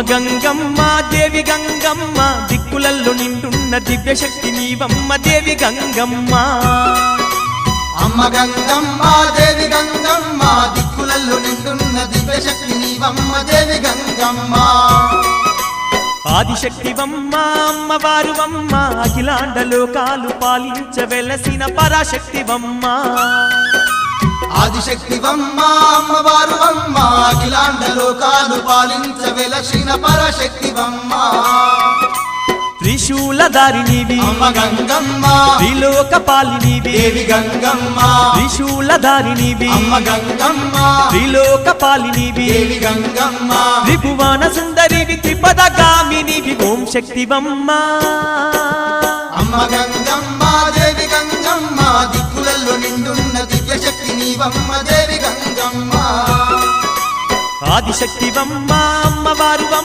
గంగమ్మ దేవి గంగమ్మ దిక్కులల్లో నిండున్న దివ్య శక్తి నీవమ్మ దేవి గంగమ్మ. అమ్మ గంగమ్మ దేవి గంగమ్మ దిక్కులలో నిండున్న దివ్యశక్తి నీవమ్మ దేవి గంగమ్మ. ఆదిశక్తివమ్మ అమ్మవారువమ్మ అఖిలాండ లోకాలు పాలించ వెలసిన పరాశక్తివమ్మ. ఆదిశక్తివమ్మ అమ్మవారు అమ్మ లోకాలు పాలించ వెలసిన పరశక్తివమ్మ. త్రిశూలధారి నీవి. అమ్మ గంగమ్మ. త్రిలోక పాలినివి దేవి గంగమ్మ. త్రిశూలధారి నీవి. అమ్మ గంగమ్మ. త్రిలోక పాలినివి దేవి గంగమ్మ. త్రిభువన సుందరివి త్రిపద గామినివి ఓం శక్తివమ్మ. అమ్మ గంగమ్మ. దేవి గంగమ్మ. దిక్కులలో నిండున్న దివ్యశక్తి నీవమ్మ. దేవి గంగమ్మ. ఆదిశక్తివమ్మ అమ్మవారు